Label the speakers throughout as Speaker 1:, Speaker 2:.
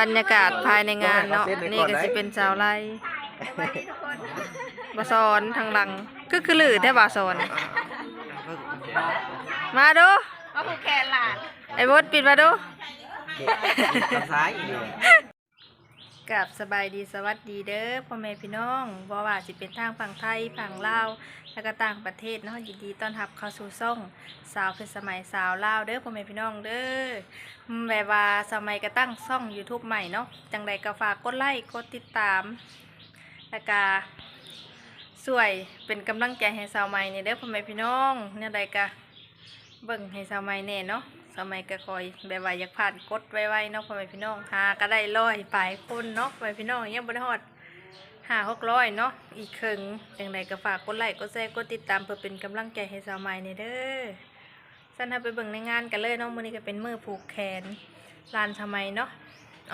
Speaker 1: บรรยากาศภายในงานเนาะนี่ก็สิเป็นสาวไล่บาซอนทางหลังคือคือหลือแท้บาซอน มาดู
Speaker 2: มาผูกแขนหลาน
Speaker 1: ไอ้บดปิดมาดู
Speaker 3: ทางซ้ายอี กั
Speaker 1: บสบายดีสวัสดีเด้อพ่อแม่พี่น้องบ่ว่าสิเป็นทางฝั่งไทยฝั่งลาวแล้วก็ต่างประเทศเนาะยินดีต้อนรับเข้าสู่ช่องสาวคือสมัยสาวลาวเด้อพ่อแม่พี่น้องเด้ออืมแบบว่าสมัยก็ตั้งช่อง YouTube ใหม่เนาะจังใดก็ฝากกดไลค์กดติดตามแล้วก็ช่วยเป็นกำลังใจให้สาวใหม่เนี่ยเด้อพ่อแม่พี่น้องเนี่ยใดก็เบิ่งให้สาวใหม่แน่เนาะ สาวใหม่ก็คอยแบบว่าอยากผ่านกดไวๆเนาะพ่อแม่พี่น้องหาก็ได้ร้อยปลายคนเนาะพ่อแม่พี่น้องยังบ่ได้ฮอดห้าหกร้อยเนาะอีกครึ่งจังใดก็ฝากกดไลค์กดแชร์กดติดตามเพื่อเป็นกำลังใจให้สาวใหม่นี่เด้อสั่นถ้าไปเบิ่งในงานกันเลยเนาะมื้อนี้ก็เป็นมือผูกแขนลานสมัยเนาะ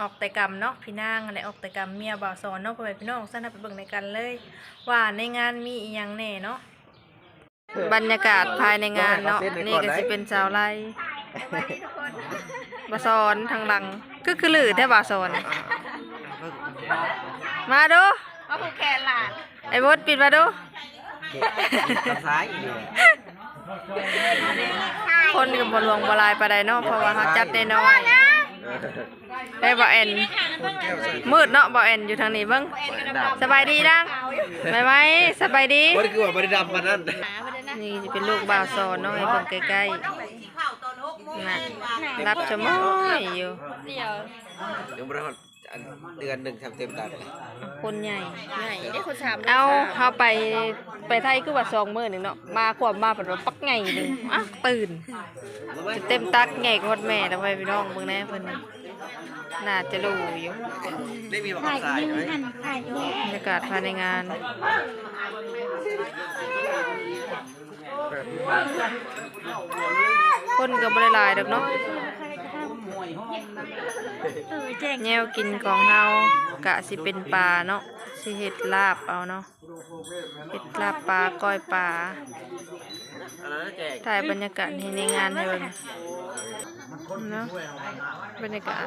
Speaker 1: ออกแต่กรรมเนาะพี่นางอะไรออกแต่กรรมเมียบ่าวสอนเนาะพ่อแม่พี่น้องสั้นไปเบิ่งในกันเลย ว่าในงานมีอีหยังแน่เนาะบรรยากาศภายในงานเนาะนี่ก็สิเป็นสาวไร ล่บ่าวสอนทางหลังคือคือหลือแท้บ่าวสอน มาดู
Speaker 2: มาผูกแขนหลาน
Speaker 1: ไอ้บดปิดมาดู
Speaker 3: ทางซ้ายอีกเลย
Speaker 1: คนกับบหลวงบหลายปานใดเนาะเพราะว่าเขาจัดได้น้อยได้บ่แอนมืดเนาะบ่แอนอยู่ทางนี้เบิ่งสบายดีดังไปไหมสบายดี
Speaker 3: บริคือว่าบริดำปานนั้น
Speaker 1: นี่จะเป็นลูกบ่าวซอนเนาะให้เบิ่งใกล้ๆ น่ะรับชะม้อยอยู่
Speaker 2: เดี๋ยว
Speaker 3: เดี๋ยวบริหารเดือนหนึ่งทำเต็มตัดเลย
Speaker 1: คนใหญ่
Speaker 2: ใหญ่ได้คนสาม
Speaker 1: เอาเฮาไปไปไทยคือว่า2มื้อหนึงเนาะมาความมาเป็นว่าปักไงหนึงอะตื่นจะเต็มตักแงกฮอดแม่แล้วไปพี่น้องเบิ่งแน่เพิ่นนี่น่าจะรู้อยู่
Speaker 3: ได้มีบักซ้ายไหม
Speaker 1: บรรยากาศภายในงาน คนก็บ่ได้หลายดอกเนาะแนวกินของเฮากะสิเป็นปลาเนาะสิเห็ดลาบเอาเนาะเห็ดลาบปลาก้อยปลาถ่ายบรรยากาศให้ในงานให้เบิ่งเนาะบรรยากาศ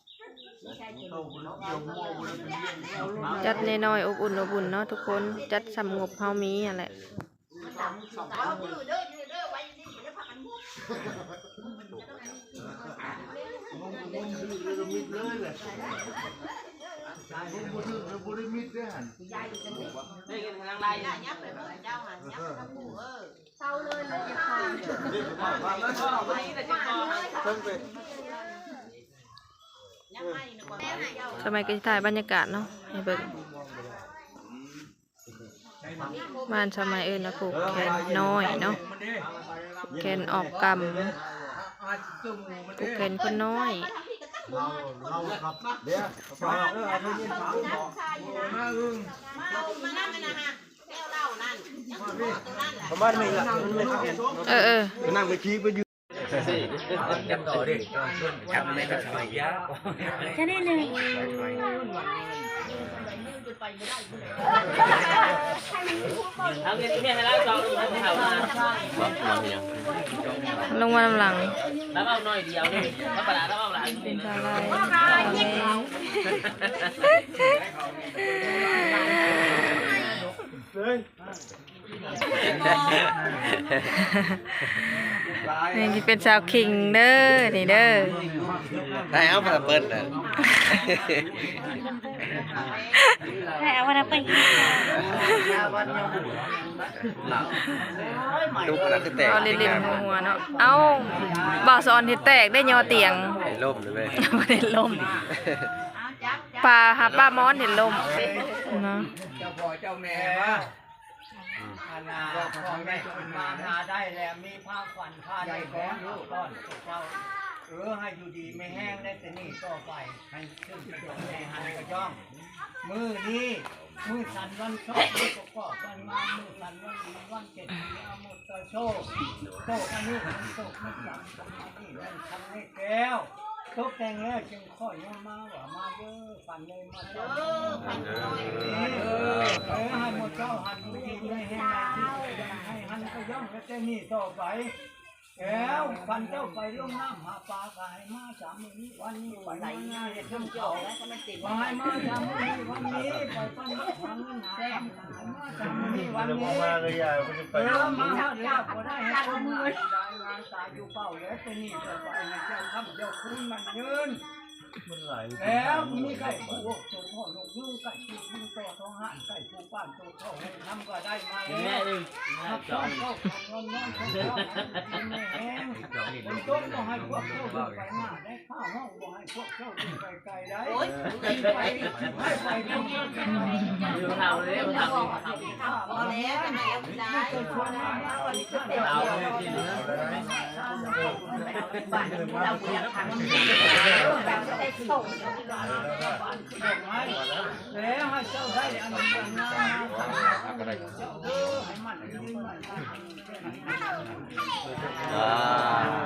Speaker 1: จัดน้อยๆอบอุ่นอบอุ่นเนาะทุกคนจัดสำงบเฮามีอะแหละ สมัยก็สิถ่ายบรรยากาศเนาะให้เบิ่งบ้านสมัยเอินะผูกแขนน้อยเนาะแขนออกกำผูกแขนคนน้อย
Speaker 3: ประมาณไม่ละมันไม่เห็น
Speaker 1: เออเออ
Speaker 3: นั่งไปชี้ไปยืน กันต่อดิทำไม่ได้ทำไมยาก
Speaker 2: แค่นี้หนึ่ง
Speaker 4: เอาเงินที่แม่ให้แล้วจองดูให้เขามา
Speaker 1: ลงมาลำหลัง
Speaker 4: แล้วเอาหน่อยเดียวนี่แล้วปลาแล้วเอาหลาย
Speaker 1: เป็นสาลย นี่ที่เป็นสาวคิงเด้อนี่เด้อ
Speaker 3: ได้เอามาเปิดนะ
Speaker 2: ให้เอาวันไป
Speaker 3: ลูกอันนั้นคือแตก
Speaker 1: เอาเล่นๆหัวๆเนาะเอาบ่าวสอนที่แตกได้ยอเตียง
Speaker 3: ไอ้ล่มเลยไหม
Speaker 1: บ่ได้ลมปลาหาปลามอนเห็นลมเนาะ
Speaker 5: เจ้าพ่อเจ้าแม่ ว่าพ่อแม่จนมานาได้แล้วมีผ้าขวัญผ้าใหญ่ก้อนลูกต้อนเจ้าเออให้อยู่ดีไม่แห้งได้แต่นี่ต่อไปให้ขึ้นไปจบในหันกระย่อง มือนี้มือสันวันชอบมือประกอบวันมามือสันวันดีวันเจ็ดปีอามุตตะโชคโชคอันนี้โชคมันจับทำมาที่นั่นทำให้แก้ วตกแต่งแล้วจึงค่อยมาว่ามาเยอะฝันเลยมาเยอะฝันเลยเออเออให้หมดเจ้าหันมือดีไม่ให้ายังให้หันก็ย่อมจะนี่ต่อไป แล้วฟันเจ้าไปลงน้ำหาปลากายมาสามีนี้วันนี้ไปไหนมาเห็ดน้ำเจ้าวายมาสามีนี้วันนี้ไปปั้นทางนั้นหาทำหามาจำวันนี้วันนี้
Speaker 3: มาเลยยายมันจะไป
Speaker 5: เออมาเดี๋ยวพอได้ให้คนมืองานตายอยู่เป้าแล้วตัวนี้จะไปนเจ้าทำเจ้าคุณมันยืน
Speaker 3: มันไหล
Speaker 5: แล้วมีไก่ผู้ตัวพ่อลงยื้อไก่ผู้ผู้ตัวท้องหันไก่ผู้ป้านตัวเท่าทำก็ได้มา
Speaker 4: แม่
Speaker 5: แล้ว
Speaker 4: เลย
Speaker 5: ถ้า
Speaker 4: จอ
Speaker 5: เจ้างเข้าทำนอนนอนของเจ้าไม่แห้งเป็นต้นก็ให้พวกเจ้าดูไปมาได้ข้าวห้องก็ให้พวกเจ้าดูไปไกลได้ไปไปให้ไปเที่ยวเที่ยวกันไป
Speaker 4: อยู่เท่าเลยเท่า
Speaker 2: พอแล้วทำไมเอาไม่ได้
Speaker 5: เชิญชววันนี้เที่ยว
Speaker 4: เอา
Speaker 5: เที่ยว
Speaker 4: เลยจริงนะ
Speaker 2: บ้านเราอยากทำเราจะได้ส่ง
Speaker 5: แล้วให้เจ้าได้อันนั้นนะเจ้าเด้อให้มันยืนมัน
Speaker 3: อ่า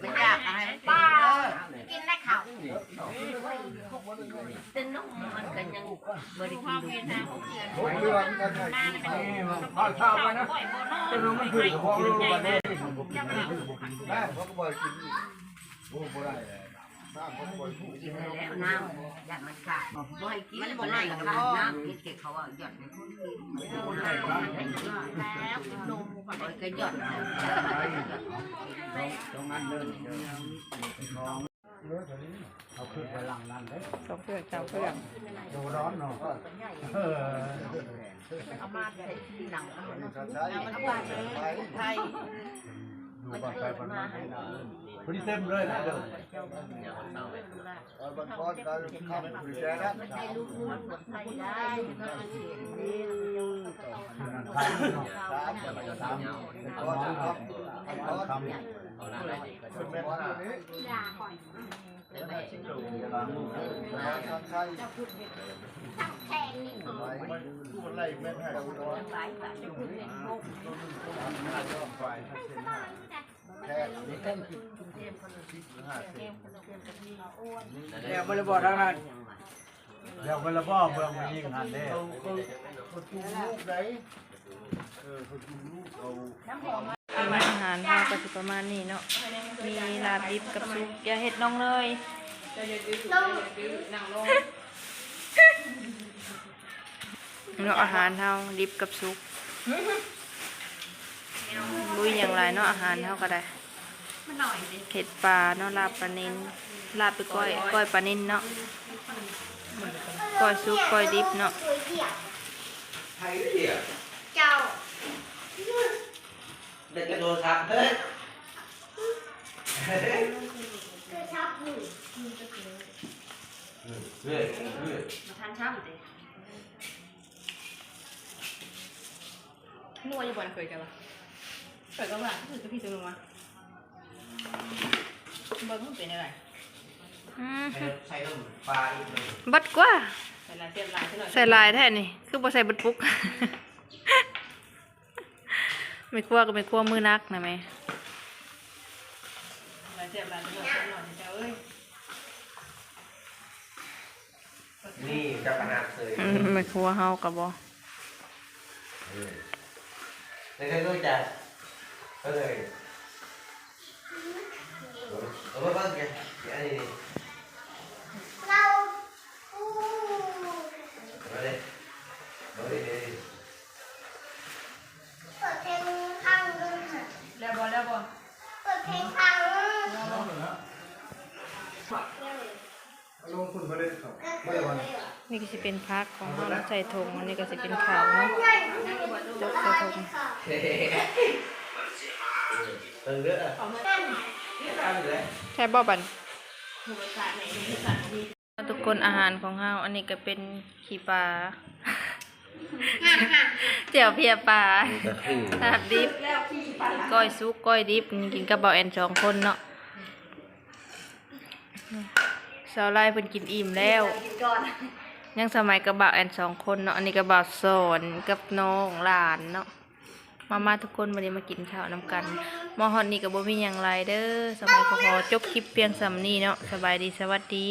Speaker 2: ไม่อยากอะไรป้ากินได้ข่าวแต่นุ่มมัน ก็ยังบริกินดู
Speaker 5: ข้าวเช้าไปนะจะลงมันถือของลูกมาเนี่ย
Speaker 3: แม่เขาก็บอกกินโอ้โหได้บ้านเขาก็บอกพูด
Speaker 2: แล้วน้ำอยากมันขาดบ่ให้กินมันบ่ได้กับน้ำกินเก็บเขาอะหยอดในคนกินแล้วนมก็หยอด
Speaker 5: ตรงนั้นเดินเอาขึ้นไปหลังนั้นเลย
Speaker 1: สองเพื่อนสามเพื่อน
Speaker 5: ดูร้อนเนาะเออ
Speaker 2: เอามาใส่ทีหลังเอามา
Speaker 3: ใช้
Speaker 2: มันว่าไทย
Speaker 5: ดูก่อนไปก่อนมาพอดีเต็มเลยนะเดี๋ยว
Speaker 3: บางคนก็ข้ามคุยแค่นั้น
Speaker 2: ให้ลูกลูกคนไทยได้
Speaker 5: ไทยเนาะ
Speaker 3: สามสามก็ครับก็ทำเป็นแม่ค้านี้ทางไทยมันไล่แม่ให้เราร้อนแค่นี้แค่คิดห้าสิบ
Speaker 5: เดี๋ยวบริบททางนั้นเดี๋ยวบริบทเมืองมันยิ่งหันเด้
Speaker 3: เขาจูงลูกไหนเออเขาจูงลูกเอา
Speaker 1: อาหารเฮาก็สิประมาณนี้เนาะ มีลาบดิบกับซุปอย่าเฮ็ดน้องเลยเนาะอาหารเฮาดิบกับซุปลุยอย่างไรเนาะอาหารเฮาก็ได้เห็ดปลาเนาะลาบปลาเนินลาบไปก้อยก้อยปลาเนินเนาะก้อยซุปก้อยดิบเนาะ
Speaker 2: เด็
Speaker 3: กกระโดดครับเฮ้ย
Speaker 2: คือชอบหนึ่ง
Speaker 3: เรื่อยเรื่อย
Speaker 2: มาทานช้ำดินัวอยู่บนเคยกันปะเคยกันปะคือจะพี่จะลงมาเบิ้งมันเป็นอะไร
Speaker 1: อืม
Speaker 3: ใช้ลมปลาอีกเลย
Speaker 1: บัดกว่า
Speaker 2: ใส่ลายเส้นลายขึ้นหน่อย
Speaker 1: ใส่ลายแท้นี่คือบ่ใส่เบัดปุก ไม่ครัวก็ไม่ครัวมือนักนะแม่
Speaker 2: ลายเส้นลายขึ้นหน่อยหน่อยเจ้าเอ้ย
Speaker 3: นี่จะขนาดเลย
Speaker 1: อืมไม่ครัวเฮาก็บ่
Speaker 3: แต่เคยรู้จักก็เลยเอาไปบ้างแกอันนี้เราเอาเลย
Speaker 1: สิเป็นพักของเฮาใส่ถุงอันนี้ก็สิเป็นขาวเนาะจกใส่ถุง
Speaker 3: เออเยอะทำเลย
Speaker 1: ใช่บ่บันทุกคนอาหารของเฮาอันนี้ก็เป็นขี้ปลาเจียวเพียปลาลาบดิบก้อยซุกก้อยดิบกินกับเบาแอนสองคนเนาะสาวไล่เพิ่นกินอิ่มแล้ว ยังสมัยกระบะแอนสองคนเนาะอันนี้กระบะสอนกับน้องหลานเนาะมามาทุกคนวันนี้มากินข้าวน้ำกันมอฮอนนี่กับบ่มีอย่างไรเด้อสบายพอๆจบคลิปเพียงสำนี้เนาะสบายดีสวัสดี